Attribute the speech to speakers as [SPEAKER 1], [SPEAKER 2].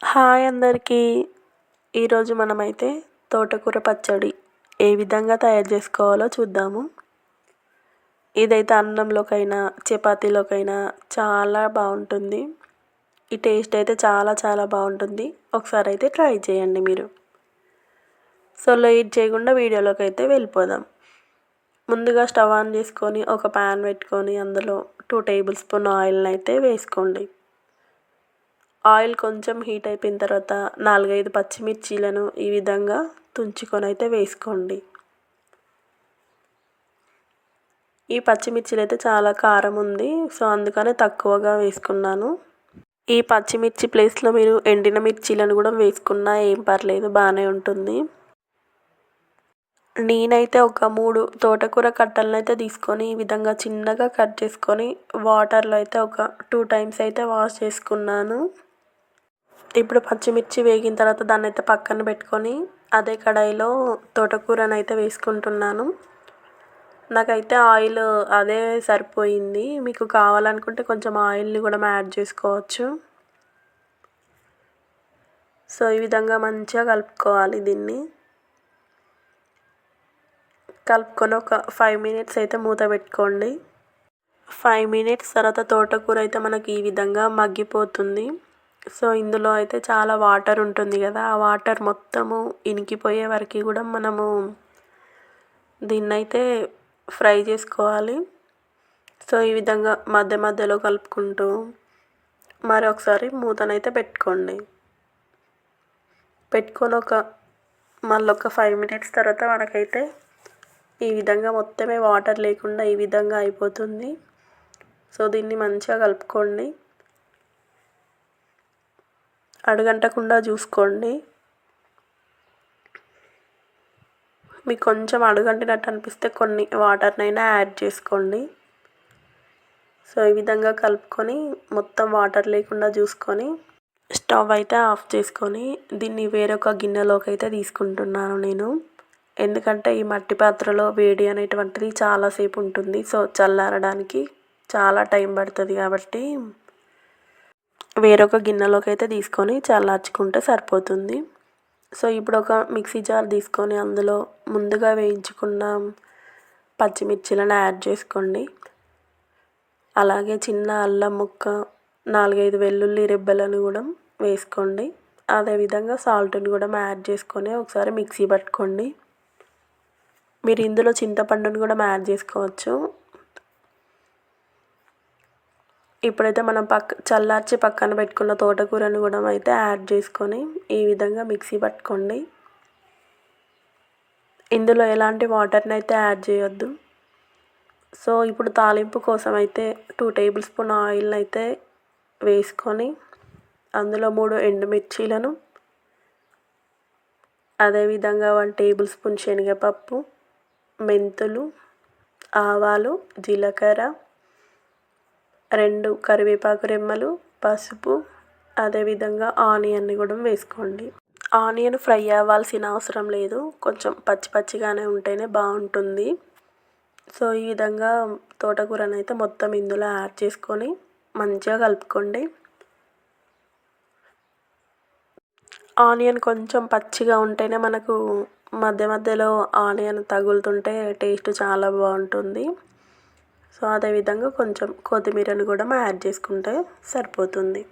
[SPEAKER 1] Hi అందరికీ. ఈరోజు మనమైతే తోటకూర పచ్చడి ఏ విధంగా తయారు చేసుకోవాలో చూద్దాము. ఇదైతే అన్నంలోకైనా చపాతీలోకైనా చాలా బాగుంటుంది. ఈ టేస్ట్ అయితే చాలా చాలా బాగుంటుంది. ఒకసారి అయితే ట్రై చేయండి మీరు. సో లేట్ చేయకుండా వీడియోలోకి అయితే వెళ్ళిపోదాం. ముందుగా స్టవ్ ఆన్ చేసుకొని ఒక ప్యాన్ పెట్టుకొని అందులో టూ టేబుల్ స్పూన్ ఆయిల్ని అయితే వేసుకోండి. ఆయిల్ కొంచెం హీట్ అయిపోయిన తర్వాత నాలుగైదు పచ్చిమిర్చీలను ఈ విధంగా తుంచుకొని అయితే వేసుకోండి. ఈ పచ్చిమిర్చిలు అయితే చాలా కారం ఉంది సో అందుకనే తక్కువగా వేసుకున్నాను. ఈ పచ్చిమిర్చి ప్లేస్లో మీరు ఎండిన మిర్చీలను కూడా వేసుకున్నా ఏం పర్లేదు బాగానే ఉంటుంది. నేనైతే ఒక మూడు తోటకూర కట్టలను అయితే తీసుకొని ఈ విధంగా చిన్నగా కట్ చేసుకొని వాటర్లో అయితే ఒక టూ టైమ్స్ అయితే వాష్ చేసుకున్నాను. ఇప్పుడు పచ్చిమిర్చి వేగిన తర్వాత దాన్ని అయితే పక్కన పెట్టుకొని అదే కడాయిలో తోటకూరను అయితే వేసుకుంటున్నాను. నాకైతే ఆయిల్ అదే సరిపోయింది. మీకు కావాలనుకుంటే కొంచెం ఆయిల్ని కూడా యాడ్ చేసుకోవచ్చు. సో ఈ విధంగా మంచిగా కలుపుకోవాలి దీన్ని. కలుపుకొని ఒక ఫైవ్ మినిట్స్ అయితే మూత పెట్టుకోండి. ఫైవ్ మినిట్స్ తర్వాత తోటకూర అయితే మనకి ఈ విధంగా మగ్గిపోతుంది. సో ఇందులో అయితే చాలా వాటర్ ఉంటుంది కదా ఆ వాటర్ మొత్తము ఇనికిపోయే వరకు కూడా మనము దీన్నైతే ఫ్రై చేసుకోవాలి. సో ఈ విధంగా మధ్య మధ్యలో కలుపుకుంటూ మరి ఒకసారి మూతనైతే పెట్టుకోండి. పెట్టుకొని ఒక మళ్ళీ ఒక ఫైవ్ మినిట్స్ తర్వాత మనకైతే ఈ విధంగా మొత్తమే వాటర్ లేకుండా ఈ విధంగా అయిపోతుంది. సో దీన్ని మంచిగా కలుపుకోండి. అడుగంటకుండా చూసుకోండి. మీకు కొంచెం అడుగంటినట్టు అనిపిస్తే కొన్ని వాటర్నైనా యాడ్ చేసుకోండి. సో ఈ విధంగా కలుపుకొని మొత్తం వాటర్ లేకుండా చూసుకొని స్టవ్ అయితే ఆఫ్ చేసుకొని దీన్ని వేరొక గిన్నెలోకి అయితే తీసుకుంటున్నాను నేను. ఎందుకంటే ఈ మట్టి పాత్రలో వేడి అనేటువంటిది చాలాసేపు ఉంటుంది. సో చల్లారడానికి చాలా టైం పడుతుంది కాబట్టి వేరొక గిన్నెలోకి అయితే తీసుకొని చల్లార్చుకుంటే సరిపోతుంది. సో ఇప్పుడు ఒక మిక్సీ జార్ తీసుకొని అందులో ముందుగా వేయించుకున్న పచ్చిమిర్చిలను యాడ్ చేసుకోండి. అలాగే చిన్న అల్లం ముక్క నాలుగైదు వెల్లుల్లి రెబ్బలను కూడా వేసుకోండి. అదేవిధంగా సాల్ట్ని కూడా యాడ్ చేసుకొని ఒకసారి మిక్సీ పట్టుకోండి. మీరు ఇందులో చింతపండుని కూడా యాడ్ చేసుకోవచ్చు. ఇప్పుడైతే మనం పక్క చల్లార్చి పక్కన పెట్టుకున్న తోటకూరను కూడా అయితే యాడ్ చేసుకొని ఈ విధంగా మిక్సీ పట్టుకోండి. ఇందులో ఎలాంటి వాటర్ని అయితే యాడ్ చేయొద్దు. సో ఇప్పుడు తాలింపు కోసం అయితే టూ టేబుల్ స్పూన్ ఆయిల్ని అయితే వేసుకొని అందులో మూడు ఎండుమిర్చీలను అదేవిధంగా వన్ టేబుల్ స్పూన్ శనగపప్పు మెంతులు ఆవాలు జీలకర్ర రెండు కరివేపాకు రెమ్మలు పసుపు అదేవిధంగా ఆనియన్ని కూడా వేసుకోండి. ఆనియన్ ఫ్రై అవ్వాల్సిన అవసరం లేదు. కొంచెం పచ్చి పచ్చిగానే ఉంటేనే బాగుంటుంది. సో ఈ విధంగా తోటకూరను అయితే మొత్తం ఇందులో యాడ్ చేసుకొని మంచిగా కలుపుకోండి. ఆనియన్ కొంచెం పచ్చిగా ఉంటేనే మనకు మధ్య మధ్యలో ఆనియన్ తగులుతుంటే టేస్ట్ చాలా బాగుంటుంది. సో అదేవిధంగా కొంచెం కొత్తిమీరను కూడా యాడ్ చేసుకుంటే సరిపోతుంది.